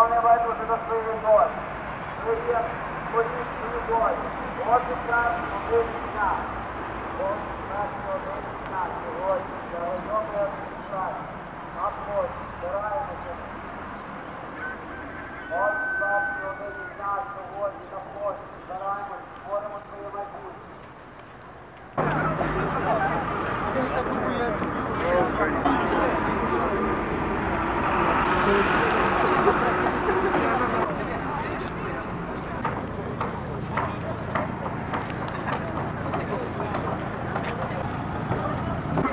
хто не байдуже до своєї волі. От і час один дня. От час один дня сьогодні для районної адміністрації. А потім. От час один дня сьогодні на площі. Збираємося, створимо своє майбутнє.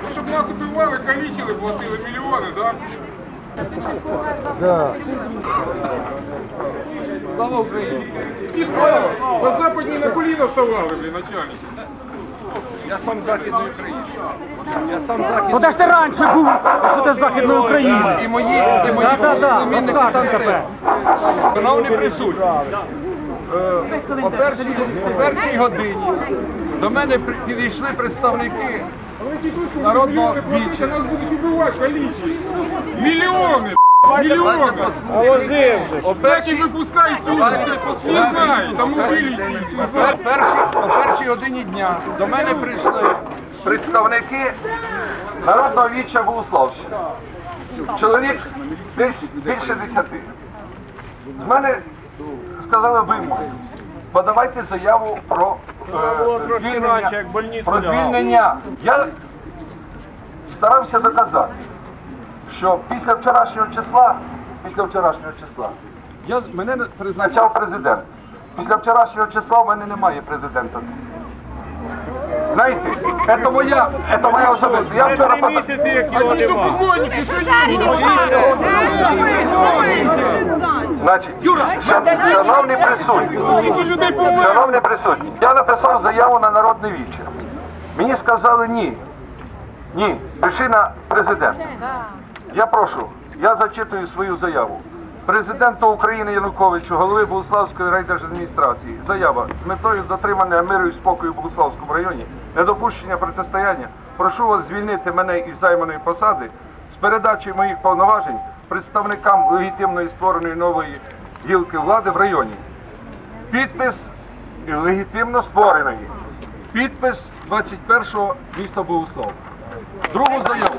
Ну, щоб нас убивали, платили мільйони, так? Слава Україні! І слава! По западні на коліна вставали, блін, начальники. Я сам Західної України. Я сам з Західної Куди ж ти раніше був, якщо ти з Західної України? І мої, і мої племінники розкажи там тебе. Шановні присутні, е, о першій, о першій годині до мене при- підійшли представники Народного мільйони нас будуть убивати, калічити. Мільйони! Мільйони! першій, випускай сюди, всі знають, там убили всі о знають. першій, о першій годині дня до мене прийшли представники Народного віча Богославщини. Чоловік десь більше десяти. З мене сказали вимоги. Подавайте заяву про, е, звільнення, про звільнення. Я старався доказати, що після вчорашнього числа, після вчорашнього числа, я, мене призначав президент. Після вчорашнього числа в мене немає президента. Знаєте, це моя, це моя особиста. Я вчора ні? Значить, шановні присутні, шановні присутні, я написав заяву на народне віче. Мені сказали ні. Ні, пиши на президента. Я прошу, я зачитую свою заяву. Президенту України Януковичу, голови Богославської райдержадміністрації, заява з метою дотримання миру і спокою в Богославському районі, недопущення протистояння. Прошу вас звільнити мене із займаної посади з передачі моїх повноважень представникам легітимної створеної нової гілки влади в районі. Підпис легітимно створеної. Підпис 21-го міста Богослав. Другу заяву.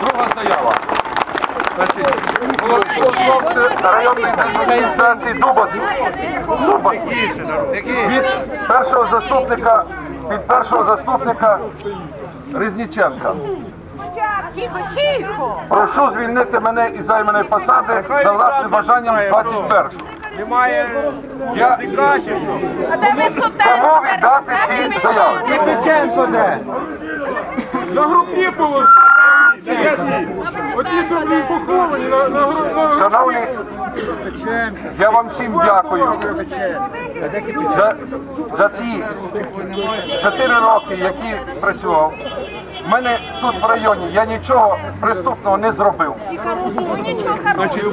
Друга заява. Значить, районної адміністрації Дубас. Дубас. Від першого заступника, від першого заступника Резніченка. Тихо, тихо! Прошу звільнити мене із займаної посади за власним бажанням 21 Немає Я А де ви сутенку кому віддати ці заяви. Печенко де? На грубі положили. Оті, що блін, поховані на, на, на, Шановні, я вам всім дякую за, за ті чотири роки, які працював. У мене тут в районі я нічого преступного не зробив.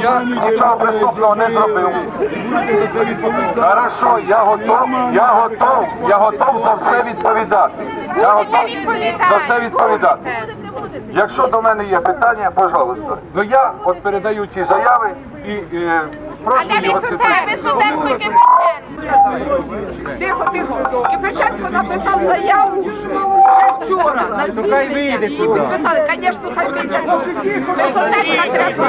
Я нічого преступного не зробив. Хорошо, я готов, я готов, я готов за все відповідати. Я готов за все відповідати. Якщо до мене є питання, пожалуйста. Ну я от передаю ці заяви і е, прошу його і Тихо, тихо. Кипиченко написав заяву ще вчора на звільнення. І підписали, звісно, хай вийде. Висотенка треба.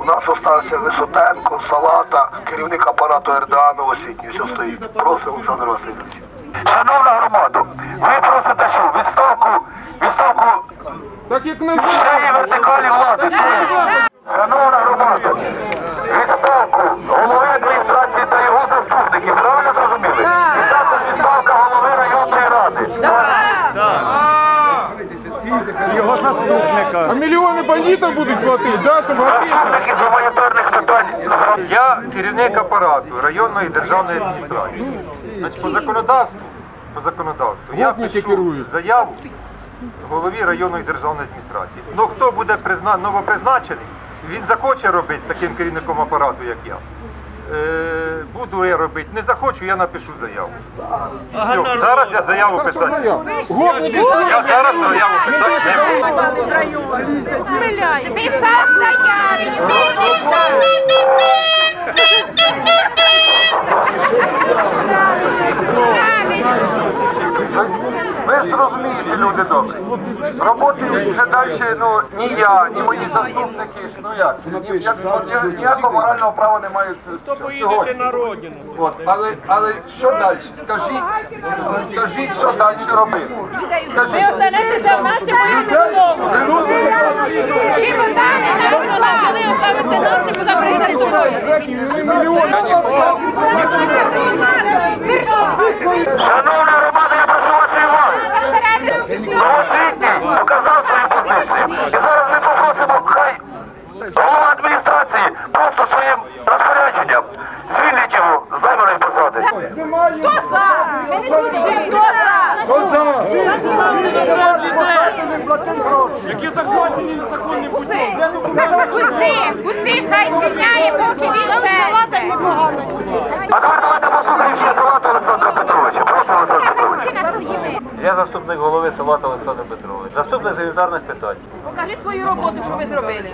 У нас остався Висотенко, Салата, керівник апарату РДА освітній, все стоїть. Просимо, Олександр Васильович. Шановна громаду, ви просите що? Так як на всієї вертикалі влади. Шановна громада, відставку голови адміністрації та його заступників. Правильно зрозуміли? І також відставка голови районної ради. Його заступника. А мільйони бандитів будуть платити, да, щоб? Заступники з гуманітарних питань. Я керівник апарату районної державної адміністрації. Значить, по законодавству, по законодавству я пишу заяву голові районної державної адміністрації. Ну хто буде призна... новопризначений, він захоче робити з таким керівником апарату, як я. Е, Буду я робити, не захочу, я напишу заяву. Все, зараз я заяву писати. Я зараз заяву писати не буду. Писав заяви, ти не ж розумієте, люди добрі. Роботи вже далі, ну, ні я, ні мої заступники, ну як, ні, як от я ніякого морального права не мають сьогодні. на. От, але, але що далі? Скажіть, скажіть, що далі робити. Ви останетеся в наші воїни додому. Чим ви далі нас почали оставити нам, чи ви прийдете з собою? Шановна громада, я прошу вашої уваги. Новосвітній показав свою позицію. І зараз ми попросимо хай голова адміністрації просто своїм розпорядженням звільнить його з займаної посади. Хто за? Ми не чули. Хто за? Хто за? Які законні, незаконні Усі. Усі. Усі хай звільняє, поки він ще. А тепер давайте послухаємо ще Салату Олександра Петровича. Просто Олександр Петрович. Я заступник голови Салата Олександр Петрович. Заступник санітарних питань. Покажіть свою роботу, що ви зробили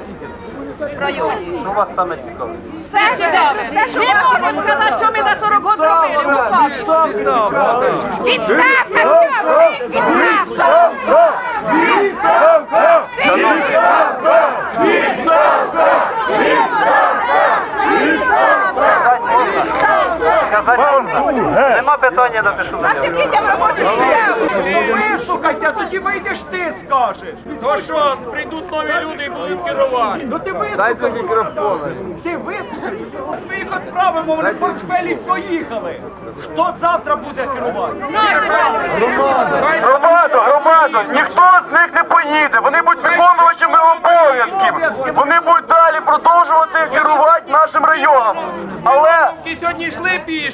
в районі. Ну, вас саме цікаве. Все цікаве. Ми можемо сказати, що ми за 40 років зробили в Москові. Відставка, все, всі, відставка. Нема питання, напишу Нашим дітям робочі місця. Вислухайте, а тоді вийдеш ти скажеш. То що, прийдуть нові люди і будуть керувати. Ну ти вислухай. Дайте мікрофон. Ти вислухай. Своїх відправимо, вони в портфелі поїхали. Хто завтра буде керувати? Хай Громада, громада, ніхто з них не поїде. Вони будуть виконувачами обов'язків. Вони будуть далі продовжувати керувати нашим районом. Але Ті сьогодні йшли пішки,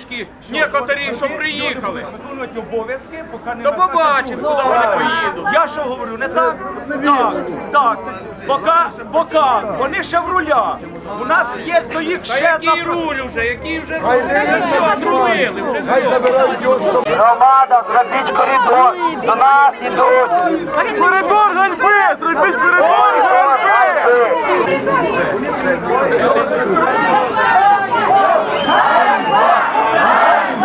некоторі, що приїхали. виконують обов'язки, поки не То побачимо, куди вони поїдуть. Я що говорю, не так? Так, так. Бока, бока, вони ще в рулях. У нас є до їх Та ще одна... який руль уже, який вже Хай не зробили, вже Хай забирають його з собою. громада, зробіть коридор. До нас ідуть. Коридор ганьби! Зробіть коридор ганьби!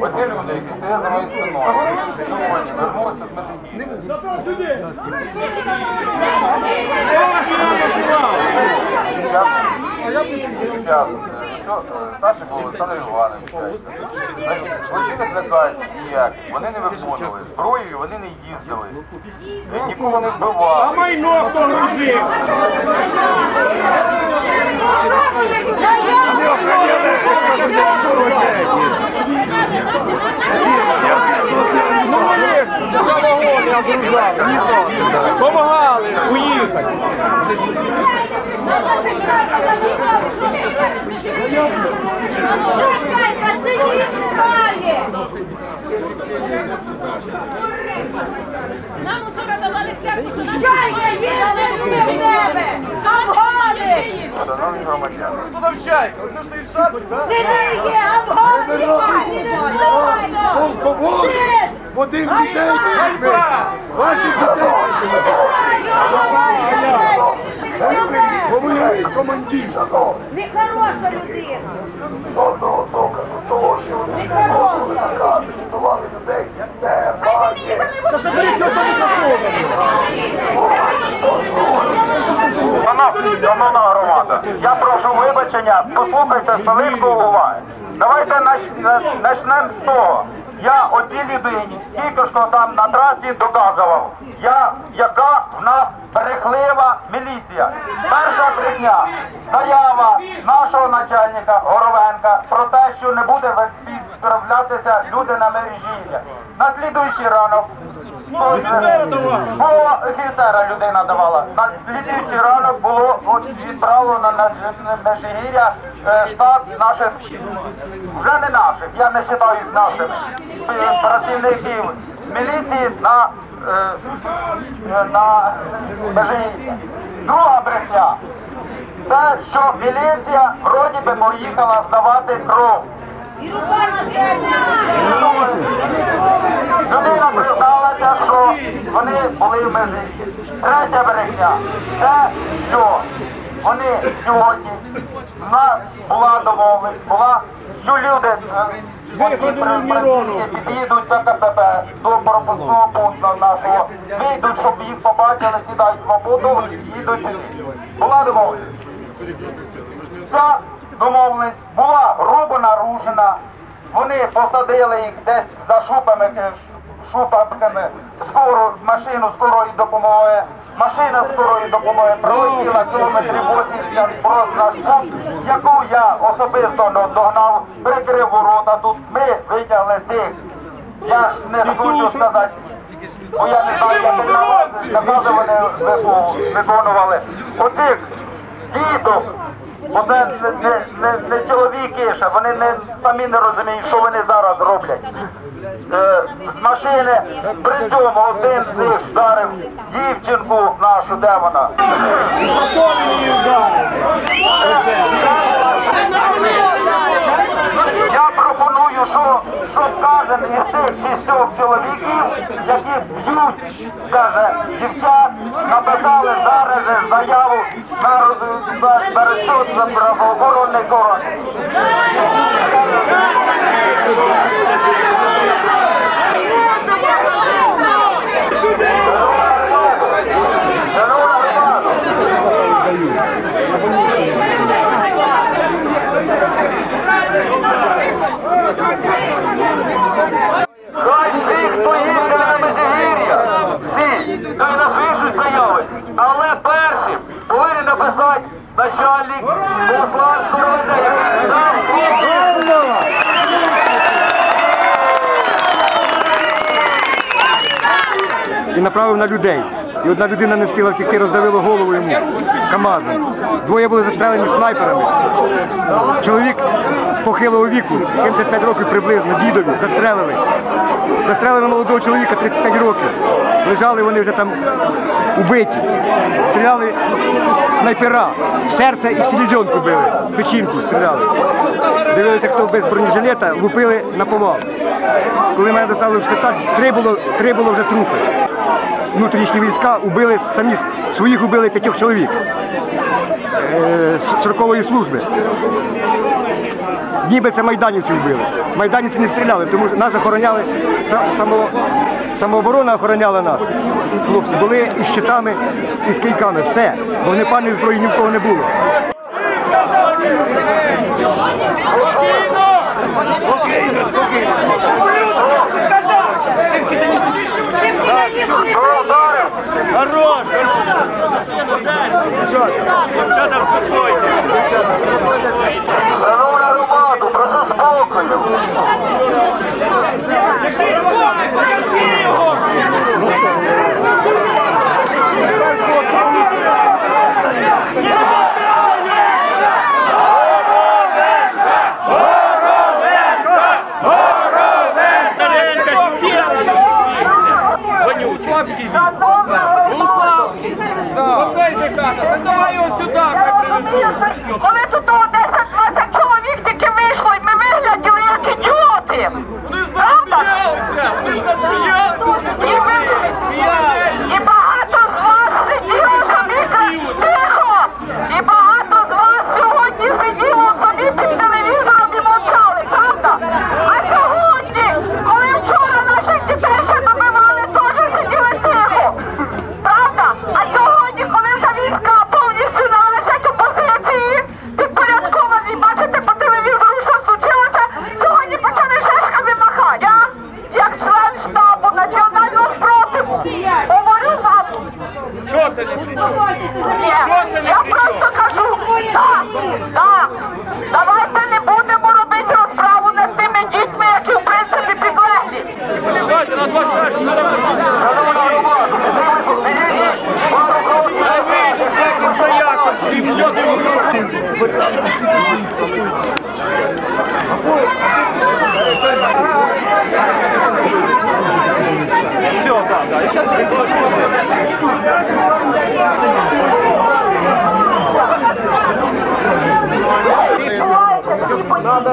Оці люди, які стоять за моєю спиною, сьогодні вернулися з Межигір'я. Зараз, що, е, Старший був Олександр Іванович. Злочинних наказів ніяк, вони не виконували, зброєю вони не їздили, е, нікого не вбивали. майно хто грузив. Помагали уїхати. Нам вчора давали всяку Чайка їздить в тебе! Афгани! Шановні громадяни, Сиди є, афгани! Полковод! Один дітей! Ваші дітей! Повоюють командир! Нехороша людина! Одного доказу того, що вони накази штували людей, немає. Шановна громада, я прошу вибачення, послухайте хвилинку уваги. Давайте почнемо з того. Я отій людині тільки що там на трасі доказував, я, яка в нас брехлива міліція. Перша брехня, заява нашого начальника Горовенка про те, що не буде відправлятися люди на мережі. На слідуючий ранок Було офіцера людина давала. На слідуючий ранок було відправлено на Меж- Межигір'я е, штат наших, вже не наших, я не вважаю е, працівників міліції на, е, е, на Межигір'я. Друга брехня. Те, що міліція вроді би поїхала здавати кров. Людина призналася, що вони були в межі. Третя брехня. Те, що вони сьогодні в нас була домовленість, була, що люди е, під'їдуть до КПП, до пропускного пункту нашого, вийдуть, щоб їх побачили, сідають в автобус, їдуть. Була домовленість. Домовленість була грубо нарушена. Вони посадили їх десь за шупами, е, шупами скору, машину скорої допомоги. Машина скорої допомоги пролетіла кілометрів 80 просто наш пункт, яку я особисто догнав, прикрив ворота. Тут ми витягли цих. Я не хочу сказати, бо я не знаю, як накази вони виконували. Оцих діток, бо це не, не, не, не чоловіки ще, вони не, самі не розуміють, що вони зараз роблять. Е, з машини при цьому один з них вдарив дівчинку нашу, де вона? Я що, що каже із тих шістьох чоловіків, які б'ють, каже, дівчат, написали зараз же заяву на, на за правоохоронний орган. Хай всі, хто їздили на Межигір'я, всі, то й напишуть заяви. Але першим повинен написати начальник Богославського РВД, який дав свідчення. і направив на людей. І одна людина не встигла втекти, роздавила голову йому КАМАЗом. Двоє були застрелені снайперами. Чоловік похилого віку, 75 років приблизно, дідові, застрелили. Застрелили молодого чоловіка 35 років. Лежали вони вже там убиті. Стріляли снайпера в серце і в селезенку били, печінку стріляли. Дивилися, хто без бронежилета, лупили на повал. Коли мене доставили в шпиталь, три було, три було вже трупи. Внутрішні війська убили самі своїх убили п'ятьох чоловік е, з 40-ї служби. Ніби це майданівці вбили. Майданівці не стріляли, тому що нас охороняли, само, самооборона охороняла нас. Хлопці були із щитами, і з кийками, все. Вогнепальної зброї ні в кого не було. Хорош! Що? Що там спокійно? Шановна громаду, прошу спокою. Славський. Що це не кричу? Це не Я просто кажу, так, так. Давайте не будемо робити розправу над тими дітьми, які в принципі підлеглі. Давайте на два шашки, не робити.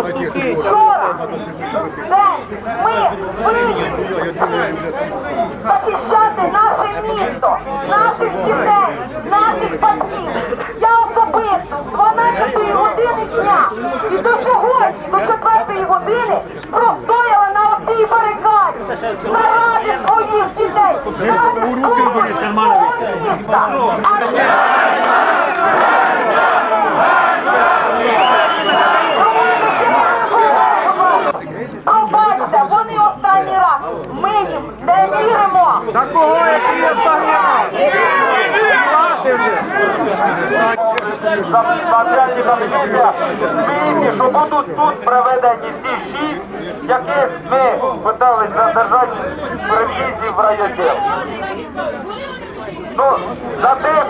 Такі? Вчора ми захищати наше місто, наших дітей, наших батьків. Я особисто з 12 години дня і до сьогодні, до 4 години, простояла на одній барикаді заради своїх дітей, Uruk Kırgızistan комісія свідки, що будуть тут проведені ті шість, яких ми питались задержати при в'їзді в районі. Ну, за тим,